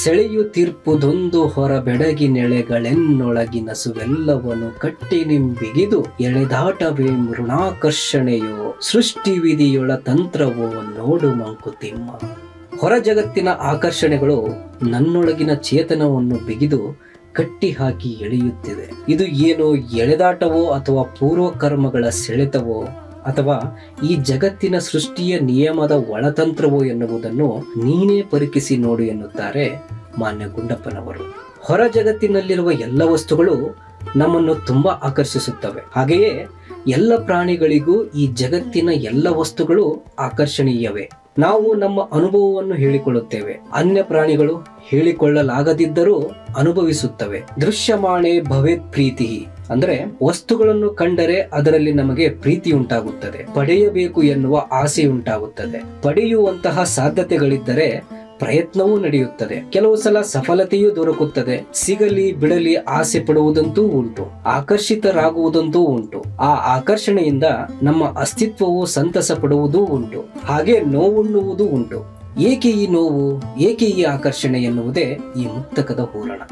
ಸೆಳೆಯುತ್ತಿರ್ಪುದೊಂದು ಹೊರ ಬೆಡಗಿನೆಳೆಗಳೆನ್ನೊಳಗಿನ ಸುವೆಲ್ಲವನ್ನು ಕಟ್ಟಿ ನಿಂಬಿಗಿದು ಎಳೆದಾಟವೇ ಮೃಣಾಕರ್ಷಣೆಯೋ ಸೃಷ್ಟಿ ವಿಧಿಯೊಳ ತಂತ್ರವೋ ನೋಡು ಮಂಕುತಿಮ್ಮ. ಹೊರ ಜಗತ್ತಿನ ಆಕರ್ಷಣೆಗಳು ನನ್ನೊಳಗಿನ ಚೇತನವನ್ನು ಬಿಗಿದು ಕಟ್ಟಿ ಹಾಕಿ ಎಳೆಯುತ್ತಿದೆ ಇದು ಏನೋ ಎಳೆದಾಟವೋ ಅಥವಾ ಪೂರ್ವಕರ್ಮಗಳ ಸೆಳೆತವೋ ಅಥವಾ ಈ ಜಗತ್ತಿನ ಸೃಷ್ಟಿಯ ನಿಯಮದ ಒಳತಂತ್ರವೋ ಎನ್ನುವುದನ್ನು ನೀನೇ ಪರೀಕ್ಷಿಸಿ ನೋಡು ಎನ್ನುತ್ತಾರೆ ಮಾನ್ಯ ಗುಂಡಪ್ಪನವರು ಹೊರ ಜಗತ್ತಿನಲ್ಲಿರುವ ಎಲ್ಲ ವಸ್ತುಗಳು ನಮ್ಮನ್ನು ತುಂಬಾ ಆಕರ್ಷಿಸುತ್ತವೆ. ಹಾಗೆಯೇ ಎಲ್ಲ ಪ್ರಾಣಿಗಳಿಗೂ ಈ ಜಗತ್ತಿನ ಎಲ್ಲ ವಸ್ತುಗಳು ಆಕರ್ಷಣೀಯವೇ. ನಾವು ನಮ್ಮ ಅನುಭವವನ್ನು ಹೇಳಿಕೊಳ್ಳುತ್ತೇವೆ. ಅನ್ಯ ಪ್ರಾಣಿಗಳು ಹೇಳಿಕೊಳ್ಳಲಾಗದಿದ್ದರೂ ಅನುಭವಿಸುತ್ತವೆ. ದೃಶ್ಯಮಾಣೆ ಭವೇತ್ ಪ್ರೀತಿ ಅಂದ್ರೆ ವಸ್ತುಗಳನ್ನು ಕಂಡರೆ ಅದರಲ್ಲಿ ನಮಗೆ ಪ್ರೀತಿ ಉಂಟಾಗುತ್ತದೆ, ಪಡೆಯಬೇಕು ಎನ್ನುವ ಆಸೆ ಉಂಟಾಗುತ್ತದೆ. ಪಡೆಯುವಂತಹ ಸಾಧ್ಯತೆಗಳಿದ್ದರೆ ಪ್ರಯತ್ನವೂ ನಡೆಯುತ್ತದೆ. ಕೆಲವು ಸಲ ಸಫಲತೆಯೂ ದೊರಕುತ್ತದೆ. ಸಿಗಲಿ, ಬಿಡಲಿ ಆಸೆ ಪಡುವುದಂತೂ ಉಂಟು, ಆಕರ್ಷಿತರಾಗುವುದಂತೂ ಉಂಟು. ಆ ಆಕರ್ಷಣೆಯಿಂದ ನಮ್ಮ ಅಸ್ತಿತ್ವವು ಸಂತಸ ಪಡುವುದೂ ಉಂಟು, ಹಾಗೆ ನೋವುಣ್ಣುವುದೂ ಉಂಟು. ಏಕೆ ಈ ನೋವು? ಏಕೆ ಈ ಆಕರ್ಷಣೆ ಎನ್ನುವುದೇ ಈ ಮುಕ್ತಕದ ಹೂರಣ.